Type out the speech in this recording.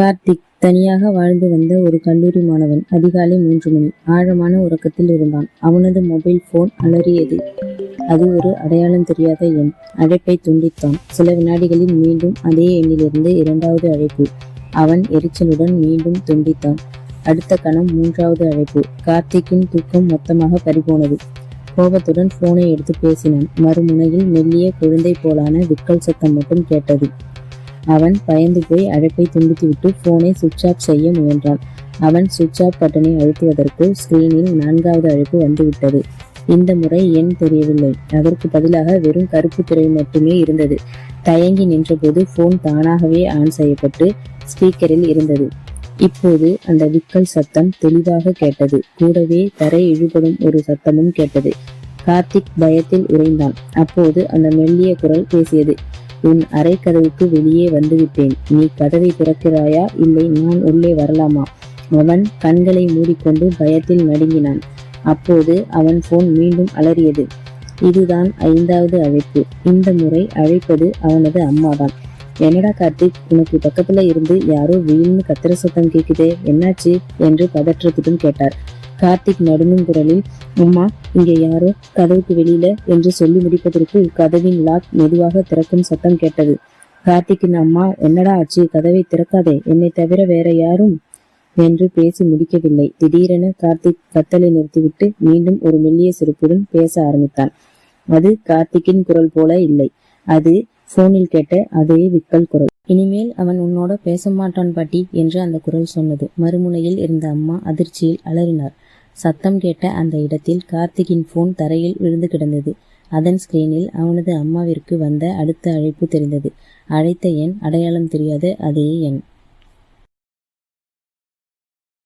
கார்த்திக் தனியாக வாழ்ந்து வந்த ஒரு கல்லூரி மாணவன் அதிகாலை மூன்று மணி. ஆழமான உறக்கத்தில் இருந்தான். அவனது மொபைல் போன் அலறியது. அது ஒரு அடையாளம் தெரியாத எண். அழைப்பை துண்டித்தான். சில வினாடிகளில் மீண்டும் அதே எண்ணிலிருந்து இரண்டாவது அழைப்பு. அவன் எரிச்சலுடன் மீண்டும் துண்டித்தான். அடுத்த கணம் மூன்றாவது அழைப்பு. கார்த்திக்கின் தூக்கம் மொத்தமாக பறிபோனது. கோபத்துடன் போனை எடுத்து பேசினான். மறுமுனையில் மெல்லிய குழந்தை போலான விக்கல் சத்தம் மட்டும் கேட்டது. அவன் பயந்து போய் அழைப்பை துண்டித்துவிட்டு போனை சுவிட்ச் ஆஃப் செய்ய முயன்றான். அவன் சுவிட்ச் ஆஃப் பட்டனை அழுத்துவதற்குள் ஸ்கிரீனில் நான்காவது அழைப்பு வந்துவிட்டது. இந்த முறை எண் தெரியவில்லை. அதற்கு பதிலாக வெறும் கருப்பு திரை மட்டுமே இருந்தது. தயங்கி நின்றபோது போன் தானாகவே ஆன் செய்யப்பட்டு ஸ்பீக்கரில் இருந்தது. இப்போது அந்த விக்கல் சத்தம் தெளிவாக கேட்டது. கூடவே தரை இழுபடும் ஒரு சத்தமும் கேட்டது. கார்த்திக் பயத்தில் உறைந்தான். அப்போது அந்த மெல்லிய குரல் பேசியது. உன் அறை கதவுக்கு வெளியே வந்துவிட்டேன். நீ கதவை திறக்கிறாயா? இல்லை நான் உள்ளே வரலாமா? அவன் கண்களை மூடிக்கொண்டு பயத்தில் நடுங்கினான். அப்போது அவன் போன் மீண்டும் அலறியது. இதுதான் ஐந்தாவது அழைப்பு. இந்த முறை அழைப்பது அவனது அம்மாதான். என்னடா கார்த்திக் உனக்கு பக்கத்துல இருந்து யாரோ வீழ்னு கத்திர சத்தம் கேக்குதே? என்னாச்சு? என்று பதற்றத்துடன் கேட்டார். கார்த்திக் நடுங்கும் குரலில் அம்மா இங்கே யாரோ கதவுக்கு வெளியில என்று சொல்லி முடிப்பதற்குள் கதவின் லாக் மெதுவாக திறக்கும் சத்தம் கேட்டது. கார்த்திக்கின் அம்மா என்னடா ஆச்சு கதவை திறக்காதே என்னை தவிர வேற யாரும் என்று பேசி முடிக்கவில்லை. திடீரென கார்த்திக் கத்தலை நிறுத்திவிட்டு மீண்டும் ஒரு மெல்லிய சிரிப்புடன் பேச ஆரம்பித்தான். அது கார்த்திக்கின் குரல் போல இல்லை. அது போனில் கேட்ட அதே விக்கல் குரல். இனிமேல் அவன் உன்னோட பேச மாட்டான் பாட்டி என்று அந்த குரல் சொன்னது. மறுமுனையில் இருந்த அம்மா அதிர்ச்சியில் அலறினார். சத்தம் கேட்ட அந்த இடத்தில் கார்த்திகின் ஃபோன் தரையில் விழுந்து கிடந்தது. அதன் ஸ்கிரீனில் அவனது அம்மாவிற்கு வந்த அடுத்த அழைப்பு தெரிந்தது. அழைத்த எண் அடையாளம் தெரியாத அதே எண்.